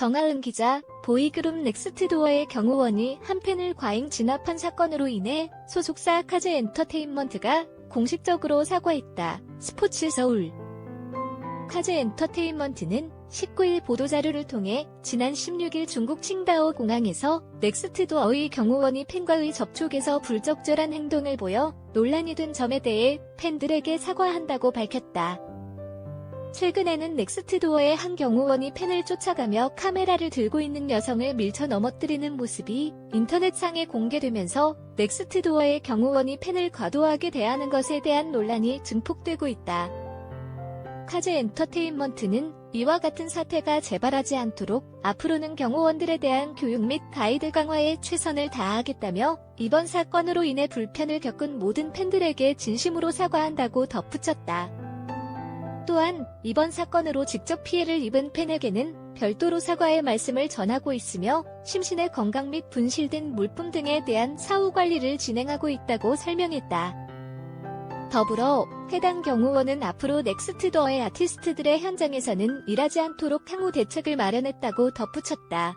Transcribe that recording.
정하은 기자, 보이그룹 넥스트도어의 경호원이 한 팬을 과잉 진압한 사건으로 인해 소속사 카즈 엔터테인먼트가 공식적으로 사과했다. 스포츠 서울 카즈 엔터테인먼트는 19일 보도자료를 통해 지난 16일 중국 칭다오 공항에서 넥스트도어의 경호원이 팬과의 접촉에서 불적절한 행동을 보여 논란이 된 점에 대해 팬들에게 사과한다고 밝혔다. 최근에는 넥스트도어의 한 경호원이 팬을 쫓아가며 카메라를 들고 있는 여성을 밀쳐 넘어뜨리는 모습이 인터넷상에 공개되면서 넥스트도어의 경호원이 팬을 과도하게 대하는 것에 대한 논란이 증폭되고 있다. 카즈 엔터테인먼트는 이와 같은 사태가 재발하지 않도록 앞으로는 경호원들에 대한 교육 및 가이드 강화에 최선을 다하겠다며 이번 사건으로 인해 불편을 겪은 모든 팬들에게 진심으로 사과한다고 덧붙였다. 또한 이번 사건으로 직접 피해를 입은 팬에게는 별도로 사과의 말씀을 전하고 있으며 심신의 건강 및 분실된 물품 등에 대한 사후 관리를 진행하고 있다고 설명했다. 더불어 해당 경호원은 앞으로 넥스트도어의 아티스트들의 현장에서는 일하지 않도록 향후 대책을 마련했다고 덧붙였다.